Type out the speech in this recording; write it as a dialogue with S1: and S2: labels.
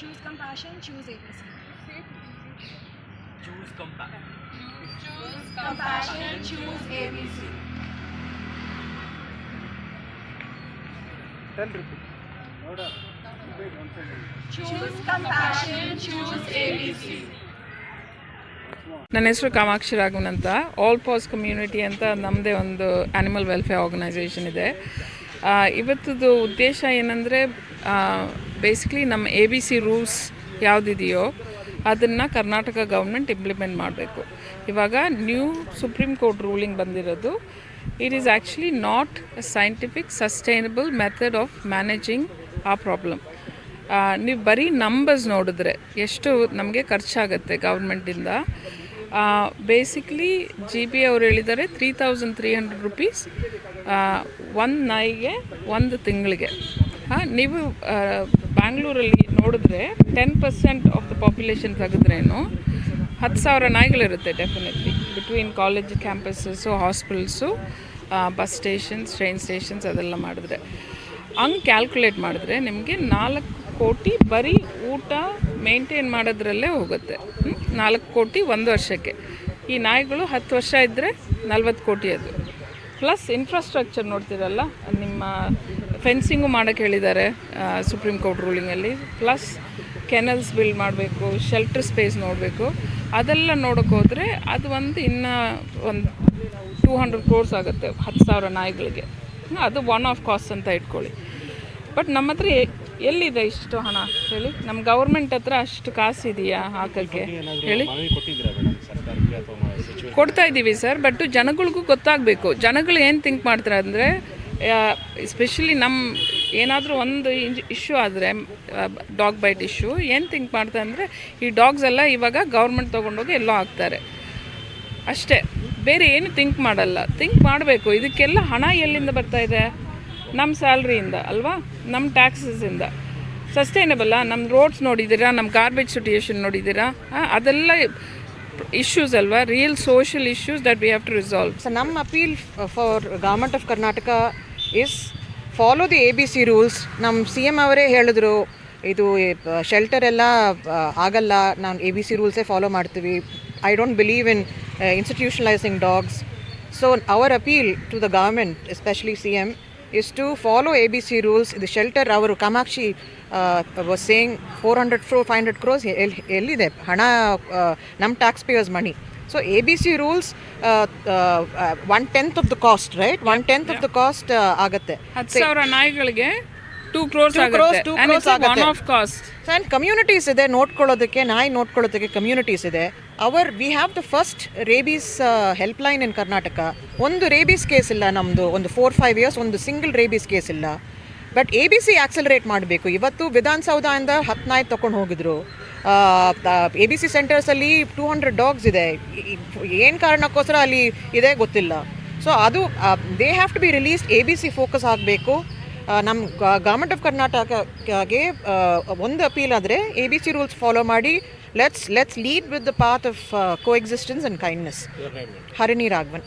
S1: choose compassion, choose ABC.
S2: choose compassion.
S1: Compassion, choose ABC. Choose compassion, choose ABC.
S3: ನನ್ನ ಹೆಸರು ಕಾಮಾಕ್ಷಿ ರಾಘವನ್ ಅಂತ all pass community ಅಂತ ನಮ್ಮದೇ ಒಂದು ಆ್ಯನಿಮಲ್ ವೆಲ್ಫೇರ್ ಆರ್ಗನೈಸೇಷನ್ ಇದೆ ಆ, ಇವತ್ತದು ಉದ್ದೇಶ ಏನಂದರೆ ಬೇಸಿಕ್ಲಿ ನಮ್ಮ ಎ ಬಿ ಸಿ ರೂಲ್ಸ್ ಯಾವುದಿದೆಯೋ ಅದನ್ನು ಕರ್ನಾಟಕ ಗೌರ್ಮೆಂಟ್ ಇಂಪ್ಲಿಮೆಂಟ್ ಮಾಡಬೇಕು. ಇವಾಗ ನ್ಯೂ ಸುಪ್ರೀಂ ಕೋರ್ಟ್ ರೂಲಿಂಗ್ ಬಂದಿರೋದು. It is actually not a scientific sustainable method of managing ಆ ಪ್ರಾಬ್ಲಮ್ ನೀವು ಬರೀ ನಂಬರ್ಸ್ ನೋಡಿದ್ರೆ ಎಷ್ಟು ನಮಗೆ ಖರ್ಚಾಗತ್ತೆ ಗೌರ್ಮೆಂಟಿಂದ ಬೇಸಿಕ್ಲಿ ಜಿ ಬಿ ಅವ್ರು ಹೇಳಿದ್ದಾರೆ three thousand three hundred rupees ಒಂದು ನಾಯಿಗೆ ಒಂದು ತಿಂಗಳಿಗೆ. ಹಾಂ, ನೀವು ಬ್ಯಾಂಗ್ಳೂರಲ್ಲಿ ನೋಡಿದ್ರೆ ten percent of the population ತೆಗೆದ್ರೇನು ಹತ್ತು ಸಾವಿರ ನಾಯಿಗಳಿರುತ್ತೆ definitely between college campus hospitals bus stations train stations ಅದೆಲ್ಲ ಮಾಡಿದ್ರೆ. ಹಂಗೆ ಕ್ಯಾಲ್ಕುಲೇಟ್ ಮಾಡಿದ್ರೆ ನಿಮಗೆ ನಾಲ್ಕು ಕೋಟಿ ಬರೀ ಊಟ ಮೇಂಟೈನ್ ಮಾಡೋದ್ರಲ್ಲೇ ಹೋಗುತ್ತೆ? ನಾಲ್ಕು ಕೋಟಿ ಒಂದು ವರ್ಷಕ್ಕೆ. ಈ ನಾಯಿಗಳು ಹತ್ತು ವರ್ಷ ಇದ್ದರೆ ನಲ್ವತ್ತು ಕೋಟಿ ಅದು. ಪ್ಲಸ್ ಇನ್ಫ್ರಾಸ್ಟ್ರಕ್ಚರ್ ನೋಡ್ತೀರಲ್ಲ, ನಿಮ್ಮ ಫೆನ್ಸಿಂಗು ಮಾಡೋಕ್ಕೆ ಹೇಳಿದ್ದಾರೆ ಸುಪ್ರೀಂ ಕೋರ್ಟ್ ರೂಲಿಂಗಲ್ಲಿ ಪ್ಲಸ್ ಕೆನಲ್ಸ್ ಬಿಲ್ಡ್ ಮಾಡಬೇಕು ಶೆಲ್ಟರ್ ಸ್ಪೇಸ್ ನೋಡಬೇಕು. ಅದೆಲ್ಲ ನೋಡೋಕೆ ಹೋದರೆ ಅದು ಒಂದು ಇನ್ನೂ ಒಂದು ಟೂ ಹಂಡ್ರೆಡ್ ಕ್ರೋರ್ಸ್ ಆಗುತ್ತೆ, ಹತ್ತು ಸಾವಿರ ನಾಯಿಗಳಿಗೆ. ಅದು ಒನ್ ಆಫ್ ಕಾಸ್ಟ್ ಅಂತ ಇಟ್ಕೊಳ್ಳಿ. ಬಟ್ ನಮ್ಮ ಹತ್ರ ಎಲ್ಲಿದೆ ಇಷ್ಟು ಹಣ? ಹೇಳಿ. ನಮ್ಮ ಗೌರ್ಮೆಂಟ್ ಹತ್ರ ಅಷ್ಟು ಕಾಸು ಇದೆಯಾ ಹಾಕೋಕ್ಕೆ? ಹೇಳಿ. ಕೊಡ್ತಾ ಇದ್ದೀವಿ ಸರ್ ಬಟ್ ಜನಗಳಿಗೂ ಗೊತ್ತಾಗಬೇಕು. ಜನಗಳು ಏನು ಥಿಂಕ್ ಮಾಡ್ತಾರೆ ಅಂದರೆ ಎಸ್ಪೆಷಲಿ ನಮ್ಮ ಏನಾದರೂ ಒಂದು ಇಶ್ಯೂ ಆದರೆ ಡಾಗ್ ಬೈಟ್ ಇಶ್ಯೂ ಏನು ಥಿಂಕ್ ಮಾಡ್ತಾ ಅಂದರೆ, ಈ ಡಾಗ್ಸ್ ಎಲ್ಲ ಇವಾಗ ಗೌರ್ಮೆಂಟ್ ತೊಗೊಂಡೋಗಿ ಎಲ್ಲೋ ಹಾಕ್ತಾರೆ. ಅಷ್ಟೇ, ಬೇರೆ ಏನು ಥಿಂಕ್ ಮಾಡಲ್ಲ. ಥಿಂಕ್ ಮಾಡಬೇಕು. ಇದಕ್ಕೆಲ್ಲ ಹಣ ಎಲ್ಲಿಂದ ಬರ್ತಾ ಇದೆ? ನಮ್ಮ ಸ್ಯಾಲ್ರಿಯಿಂದ ಅಲ್ವಾ? ನಮ್ಮ ಟ್ಯಾಕ್ಸಸಿಂದ ಸಸ್ಟೈನಬಲ್ಲ ನಮ್ಮ ರೋಡ್ಸ್ ನೋಡಿದ್ದೀರಾ? ನಮ್ಮ ಗಾರ್ಬೇಜ್ ಸಿಟುಯೇಷನ್ ನೋಡಿದ್ದೀರಾ? ಅದೆಲ್ಲ ಇಶ್ಯೂಸ್ ಅಲ್ವಾ? Real social issues that we have to resolve
S4: so ನಮ್ಮ appeal for for of Karnataka is follow the A B C rules ನಮ್ಮ ಸಿ ಎಂ ಅವರೇ ಹೇಳಿದ್ರು, ಇದು ಶೆಲ್ಟರ್ ಎಲ್ಲ ಆಗಲ್ಲ. ನಾನು ಎ ಬಿ ಸಿ ರೂಲ್ಸೇ ಫಾಲೋ ಮಾಡ್ತೀವಿ. I don't believe in institutionalising dogs so our appeal to the government especially C M is to follow A B C rules ಇದು ಶೆಲ್ಟರ್ ಅವರು Kamakshi saying four hundred pro five hundred crores ಎಲ್ಲಿದೆ? ಹಣ ನಮ್ಮ tax payers so A B C rules one tenth of the cost right one tenth of the cost ಆಗುತ್ತೆ.
S3: ಹತ್ತು ಸಾವಿರ ನಾಯಿಗಳಿಗೆ two crores
S4: Two crores,
S3: ಆಗುತ್ತೆ.
S4: two
S3: And
S4: crores
S3: it's a one
S4: ಆಗುತ್ತೆ.
S3: Of
S4: and communities ಇದೆ ನೋಡ್ಕೊಳ್ಳೋದಕ್ಕೆ ನಾಯಿ ನೋಡ್ಕೊಳ್ಳೋದಕ್ಕೆ ಕಮ್ಯುನಿಟೀಸ್ ಇದೆ. Our we have the first rabies help line in Karnataka ಒಂದು ರೇಬೀಸ್ ಕೇಸ್ ಇಲ್ಲ ನಮ್ಮದು ಒಂದು ಫೋರ್ ಫೈವ್ ಇಯರ್ಸ್ ಒಂದು ಸಿಂಗಲ್ ರೇಬೀಸ್ ಕೇಸ್ ಇಲ್ಲ. But A B C accelerate ಮಾಡಬೇಕು. ಇವತ್ತು ವಿಧಾನಸೌಧದಿಂದ ಹತ್ತು ನಾಯಿ ತೊಗೊಂಡು ಹೋಗಿದ್ರು. ಎ ಬಿ ಸಿ ಸೆಂಟರ್ಸಲ್ಲಿ ಟೂ ಹಂಡ್ರೆಡ್ ಡಾಗ್ಸ್ ಇದೆ. ಏನು ಕಾರಣಕ್ಕೋಸ್ಕರ ಅಲ್ಲಿ ಇದೆ ಗೊತ್ತಿಲ್ಲ. ಸೊ ಅದು they have to be released A B C focus ಆಗಬೇಕು. ನಮ್ಮ ಗೌರ್ಮೆಂಟ್ ಆಫ್ ಕರ್ನಾಟಕಗೆ ಒಂದು ಅಪೀಲ್ ಆದರೆ A B C rules follow ಮಾಡಿ let's let's lead with the path of coexistence and kindness Harini Raghavan.